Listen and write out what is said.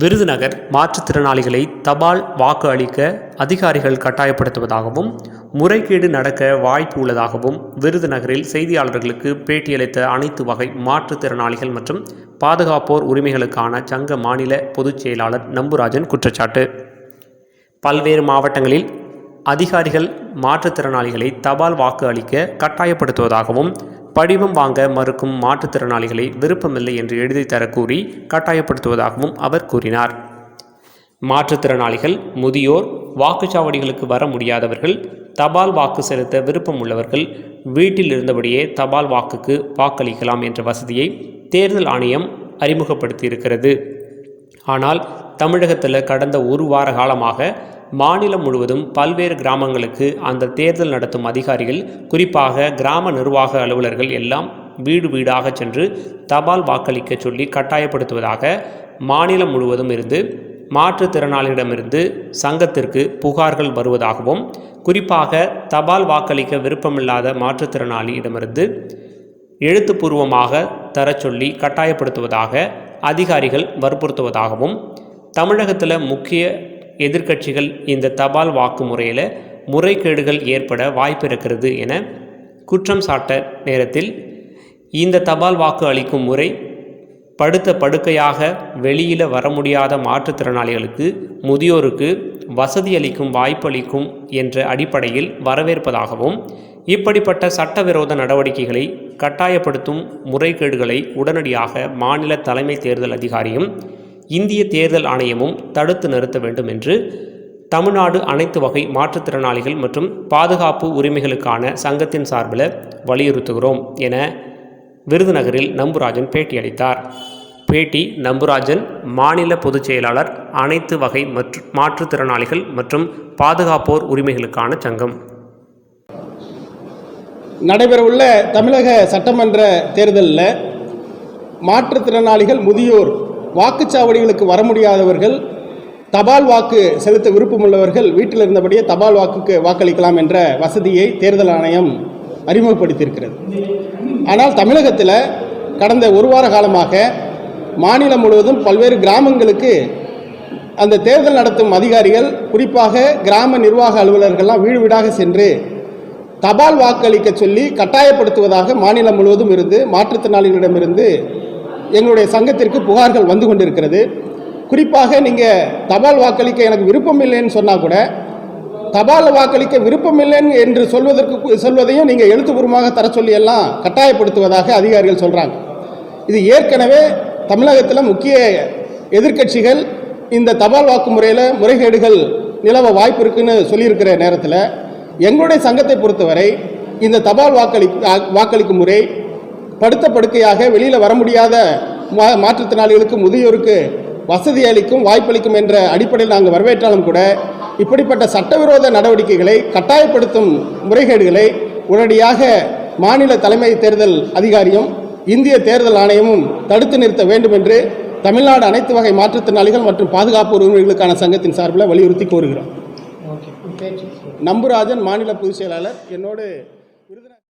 விருதுநகர் மாற்றுத்திறனாளிகளை தபால் வாக்கு அளிக்க அதிகாரிகள் கட்டாயப்படுத்துவதாகவும் முறைகேடு நடக்க வாய்ப்பு உள்ளதாகவும் விருதுநகரில் செய்தியாளர்களுக்கு பேட்டியளித்த அனைத்து வகை மாற்றுத்திறனாளிகள் மற்றும் பாதுகாப்போர் உரிமைகளுக்கான சங்க மாநில பொதுச் செயலாளர் நம்புராஜன் குற்றச்சாட்டு. பல்வேறு மாவட்டங்களில் அதிகாரிகள் மாற்றுத்திறனாளிகளை தபால் வாக்கு அளிக்க கட்டாயப்படுத்துவதாகவும் படிவம் வாங்க மறுக்கும் மாற்றுத்திறனாளிகளை விருப்பமில்லை என்று எழுதி தர கூறி கட்டாயப்படுத்துவதாகவும் அவர் கூறினார். மாற்றுத்திறனாளிகள் முதியோர் வாக்குச்சாவடிகளுக்கு வர முடியாதவர்கள் தபால் வாக்கு செலுத்த விருப்பம் உள்ளவர்கள் வீட்டில் இருந்தபடியே தபால் வாக்குக்கு வாக்களிக்கலாம் என்ற வசதியை தேர்தல் ஆணையம் அறிமுகப்படுத்தியிருக்கிறது. ஆனால் தமிழகத்தில் கடந்த ஒரு வார காலமாக மாநிலம் முழுவதும் பல்வேறு கிராமங்களுக்கு அந்த தேர்தல் நடத்தும் அதிகாரிகள் குறிப்பாக கிராம நிர்வாக அலுவலர்கள் எல்லாம் வீடு வீடாக சென்று தபால் வாக்களிக்க சொல்லி கட்டாயப்படுத்துவதாக மாநிலம் முழுவதும் இருந்து மாற்றுத்திறனாளிகளிடமிருந்து சங்கத்திற்கு புகார்கள் வருவதாகவும் குறிப்பாக தபால் வாக்களிக்க விருப்பமில்லாத மாற்றுத்திறனாளியிடமிருந்து எழுத்துப்பூர்வமாக தரச் சொல்லி கட்டாயப்படுத்துவதாக அதிகாரிகள் வற்புறுத்துவதாகவும் தமிழகத்தில் முக்கிய எதிர்க்கட்சிகள் இந்த தபால் வாக்கு முறையில் முறைகேடுகள் ஏற்பட வாய்ப்பு இருக்கிறது என குற்றம் சாட்ட நேரத்தில் இந்த தபால் வாக்கு அளிக்கும் முறை படுத்த படுக்கையாக வெளியில் வர முடியாத மாற்றுத்திறனாளிகளுக்கு முதியோருக்கு வசதி அளிக்கும் வாய்ப்பளிக்கும் என்ற அடிப்படையில் வரவேற்பதாகவும் இப்படிப்பட்ட சட்டவிரோத நடவடிக்கைகளை கட்டாயப்படுத்தும் முறைகேடுகளை உடனடியாக மாநில தலைமை தேர்தல் அதிகாரியும் இந்திய தேர்தல் ஆணையமும் தடுத்து நிறுத்த வேண்டும் என்று தமிழ்நாடு அனைத்து வகை மாற்றுத்திறனாளிகள் மற்றும் பாதுகாப்பு உரிமைகளுக்கான சங்கத்தின் சார்பில் வலியுறுத்துகிறோம் என விருதுநகரில் நம்புராஜன் பேட்டியளித்தார். பேட்டி நம்புராஜன் மாநில பொதுச் செயலாளர் அனைத்து வகை மற்றும் மாற்றுத்திறனாளிகள் மற்றும் பாதுகாப்போர் உரிமைகளுக்கான சங்கம். நடைபெறவுள்ள தமிழக சட்டமன்ற தேர்தலில் மாற்றுத்திறனாளிகள் முதியோர் வாக்குச்சாவடிகளுக்கு வர முடியாதவர்கள் தபால் வாக்கு செலுத்த விருப்பமுள்ளவர்கள் வீட்டில் இருந்தபடியே தபால் வாக்குக்கு வாக்களிக்கலாம் என்ற வசதியை தேர்தல் ஆணையம் அறிமுகப்படுத்தியிருக்கிறது. ஆனால் தமிழகத்தில் கடந்த ஒரு வார காலமாக மாநிலம் முழுவதும் பல்வேறு கிராமங்களுக்கு அந்த தேர்தல் நடத்தும் அதிகாரிகள் குறிப்பாக கிராம நிர்வாக அலுவலர்கள்லாம் வீடு வீடாக சென்று தபால் வாக்களிக்க சொல்லி கட்டாயப்படுத்துவதாக மாநிலம் முழுவதும் இருந்து மாற்றுத்திறனாளிகளிடமிருந்து எங்களுடைய சங்கத்திற்கு புகார்கள் வந்து கொண்டிருக்கிறது. குறிப்பாக நீங்கள் தபால் வாக்களிக்க எனக்கு விருப்பம் இல்லைன்னு சொன்னால் கூட தபால் வாக்களிக்க விருப்பம் இல்லைன்னு என்று சொல்வதற்கு சொல்வதையும் நீங்கள் எழுத்துப்பூர்வமாக தர சொல்லி எல்லாம் கட்டாயப்படுத்துவதாக அதிகாரிகள் சொல்கிறாங்க இது ஏற்கனவே தமிழகத்தில் முக்கிய எதிர்க்கட்சிகள் இந்த தபால் வாக்கு முறையில் முறைகேடுகள் நிலவ வாய்ப்பு இருக்குன்னு சொல்லியிருக்கிற நேரத்தில் எங்களுடைய சங்கத்தை பொறுத்தவரை இந்த தபால் வாக்களி வாக்களிக்கும் முறை படுத்த படுக்கையாக வெளியில் வர முடியாத மா மாற்றுத்திறனாளிகளுக்கு முதியோருக்கு வசதி அளிக்கும் வாய்ப்பளிக்கும் என்ற அடிப்படையில் நாங்கள் வரவேற்றாலும் கூட இப்படிப்பட்ட சட்டவிரோத நடவடிக்கைகளை கட்டாயப்படுத்தும் முறைகேடுகளை உடனடியாக மாநில தலைமை தேர்தல் அதிகாரியும் இந்திய தேர்தல் ஆணையமும் தடுத்து நிறுத்த வேண்டும் என்று தமிழ்நாடு அனைத்து வகை மாற்றுத்திறனாளிகள் மற்றும் பாதுகாப்பு உரிமைகளுக்கான சங்கத்தின் சார்பில் வலியுறுத்தி கோருகிறோம். நம்புராஜன் மாநில பொதுச் செயலாளர் என்னோடு